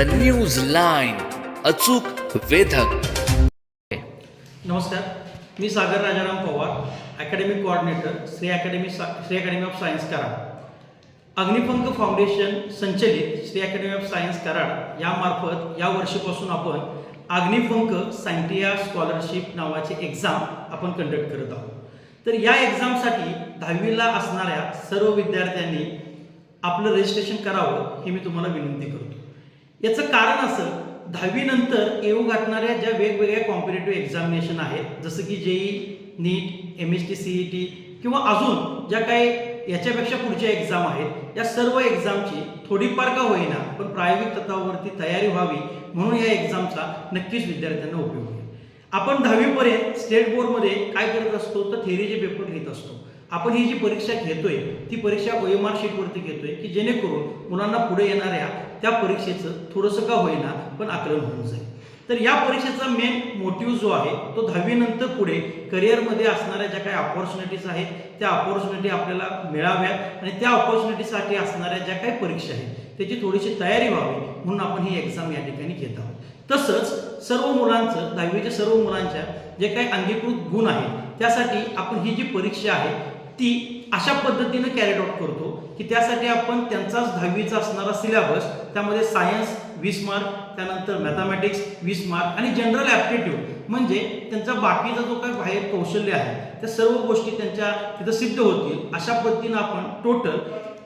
The news line अचूक वेधक. नमस्कार मी Sagar Rajaram Pawar academic coordinator Shri academy Shri academy of science Karad. Agnipankh foundation संचलित Shri academy of science Karad यामार्फत या वर्षीपासून आपण Agnipankh सायंटिया scholarship नावाची एक्झाम आपण कंडक्ट करत आहोत. तर या एक्झामसाठी दहावीला असणाऱ्या सर्व विद्यार्थ्यांनी आपलं रजिस्ट्रेशन करावं हे मी तुम्हाला विनंती करतो. याचं कारण असं दहावीनंतर येऊ घातणाऱ्या ज्या वेगवेगळ्या कॉम्पिटेटिव्ह एक्झामिनेशन आहेत जसं की JEE NEET M S T C E T किंवा अजून ज्या काही याच्यापेक्षा पुढच्या एक्झाम आहेत या सर्व एक्झामची थोडीफार का होईना पण प्रायोगिक तत्वावरती तयारी व्हावी म्हणून या एक्झामचा नक्कीच विद्यार्थ्यांना उपयोग होईल. आपण दहावीपर्यंत स्टेट बोर्डमध्ये काय करत असतो तर थेरीचे पेपर घेत असतो. आपण ही जी परीक्षा घेतोय ती परीक्षा ओ आर शीटवरती घेतोय की जेणेकरून मुलांना पुढे येणाऱ्या त्या परीक्षेचं थोडंसं का होईना पण आकलन होऊन जाईल. तर या परीक्षेचा मेन मोटिव्ह जो आहे तो दहावीनंतर पुढे करिअरमध्ये असणाऱ्या ज्या काही ऑपॉर्च्युनिटीज आहेत त्या ऑपॉर्च्युनिटी आपल्याला मिळाव्यात आणि त्या ऑपॉर्च्युनिटीसाठी असणाऱ्या ज्या काही परीक्षा आहेत त्याची थोडीशी तयारी व्हावी म्हणून आपण ही एक्झाम या ठिकाणी घेत आहोत. तसंच सर्व मुलांचं दहावीच्या सर्व मुलांच्या जे काही अंगीकृत गुण आहेत त्यासाठी आपण ही जी परीक्षा आहे ती अशा पद्धतीनं कॅरेट आउट करतो की त्यासाठी आपण त्यांचाच दहावीचा असणारा सिलेबस त्यामध्ये सायन्स वीस मार्क त्यानंतर मॅथमॅटिक्स वीस मार्क आणि जनरल ॲप्टिट्यूड म्हणजे त्यांचा बाकीचा जो काही बाहेर कौशल्य आहे त्या सर्व गोष्टी त्यांच्या तिथं सिद्ध होतील. अशा पद्धतीनं आपण टोटल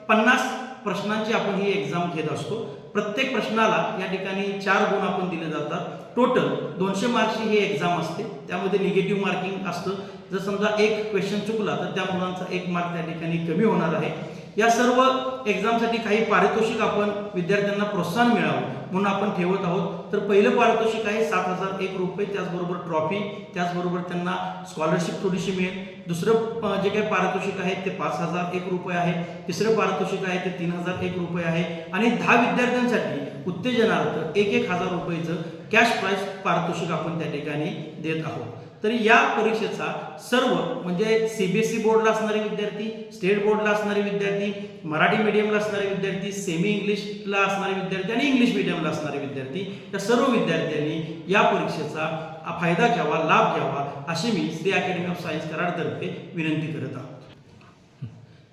पन्नास प्रश्नांची आपण ही एक्झाम घेत असतो. प्रत्येक प्रश्नाला या ठिकाणी चार गुण आपण दिले जातात. टोटल दोनशे मार्कची ही एक्झाम असते. त्यामध्ये निगेटिव्ह मार्किंग असतं. जर समजा एक क्वेश्चन चुकला तर त्या मुलांचा एक मार्क त्या ठिकाणी कमी होणार आहे. या सर्व एक्झामसाठी काही पारितोषिक आपण विद्यार्थ्यांना प्रोत्साहन मिळावं म्हणून आपण ठेवत आहोत. तर पहिलं पारितोषिक आहे सात हजार एक रुपये त्याचबरोबर ट्रॉफी त्याचबरोबर त्यांना स्कॉलरशिप थोडीशी मिळेल. दुसरं जे काही पारितोषिक आहे ते पाच हजार एक रुपये आहे. तिसरं पारितोषिक आहे ते तीन हजार एक रुपये आहे. आणि दहा विद्यार्थ्यांसाठी उत्तेजनार्थ एक एक हजार रुपयेचं कॅश प्राईज पारितोषिक आपण त्या ठिकाणी देत आहोत. तर या परीक्षेचा सर्व म्हणजे सीबीएसई बोर्डला असणारे विद्यार्थी स्टेट बोर्डला असणारे विद्यार्थी मराठी मीडियमला असणारे विद्यार्थी सेमी इंग्लिशला असणारे विद्यार्थी आणि इंग्लिश मीडियमला असणारे विद्यार्थी या सर्व विद्यार्थ्यांनी या परीक्षेचा फायदा घ्यावा लाभ घ्यावा अशी मी श्री अकॅडमी ऑफ सायन्स कराडतर्फे विनंती करत आहोत.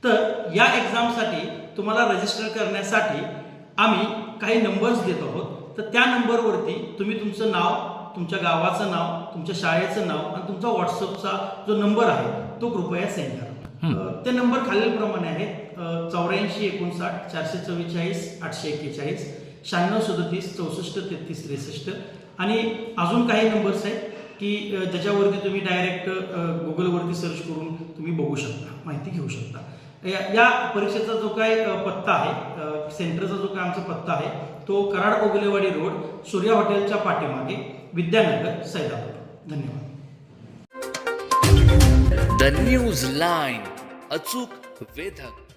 तर या एक्झामसाठी तुम्हाला रजिस्टर करण्यासाठी आम्ही काही नंबर्स देत आहोत. तर त्या नंबरवरती तुम्ही तुमचं नाव तुमच्या गावाचं नाव तुमच्या शाळेचं नाव आणि तुमचा व्हॉट्सअपचा जो नंबर आहे तो कृपया सेंड करा. ते नंबर खालीलप्रमाणे आहेत चौऱ्याऐंशी एकोणसाठ चारशे चव्वेचाळीस आठशे एक्केचाळीस शहाण्णव सदतीस चौसष्ट तेहतीस त्रेसष्ट. आणि अजून काही नंबर्स आहेत की ज्याच्यावरती तुम्ही डायरेक्ट गुगलवरती सर्च करून तुम्ही बघू शकता माहिती घेऊ शकता. या परीक्षेचा जो काय पत्ता आहे सेंटरचा जो काय आमचा पत्ता आहे तो कराड ओगलेवाडी रोड सूर्या हॉटेलच्या पाठीमागे विद्यानगर सैदापूर धन्यवाद. द न्यूज लाईन अचूक वेधक.